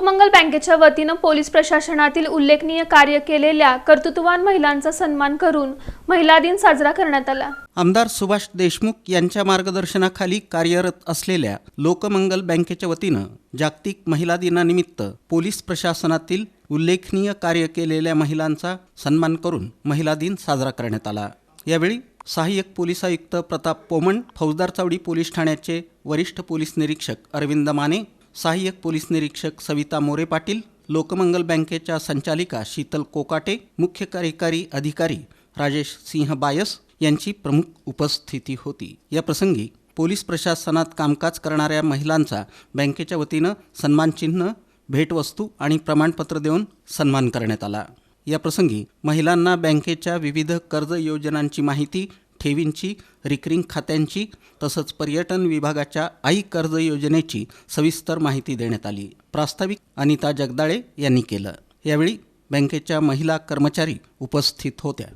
लोकमंगल बँकेच्या वतीनं पोलीस प्रशासनातील उल्लेखनीय कार्य केलेल्या कर्तृत्ववान महिलांचा सन्मान करून महिला दिन साजरा करण्यात आला. आमदार सुभाष देशमुख यांच्या मार्गदर्शनाखाली कार्यरत असलेल्या लोकमंगल बँकेच्या वतीनं जागतिक महिला दिनानिमित्त पोलीस प्रशासनातील उल्लेखनीय कार्य केलेल्या महिलांचा सन्मान करून महिला दिन साजरा करण्यात आला. यावेळी सहाय्यक पोलीस आयुक्त प्रताप पोमण फौजदार चावडी पोलीस ठाण्याचे वरिष्ठ पोलीस निरीक्षक अरविंद माने सहाय्यक पोलीस निरीक्षक सविता मोरे पाटील लोकमंगल बँकेच्या संचालिका शीतल कोकाटे मुख्य कार्यकारी अधिकारी राजेश सिंह बायस यांची प्रमुख उपस्थिती होती. या प्रसंगी पोलीस प्रशासनात कामकाज करणाऱ्या महिलांचा बँकेच्या वतीनं सन्मानचिन्ह भेटवस्तू आणि प्रमाणपत्र देऊन सन्मान करण्यात आला. या प्रसंगी महिलांना बँकेच्या विविध कर्ज योजनांची माहिती ठेवींची रिकरिंग खात्यांची तसंच पर्यटन विभागाच्या आई कर्ज योजनेची सविस्तर माहिती देण्यात आली. प्रास्ताविक अनिता जगदाळे यांनी केलं. यावेळी बँकेच्या महिला कर्मचारी उपस्थित होत्या.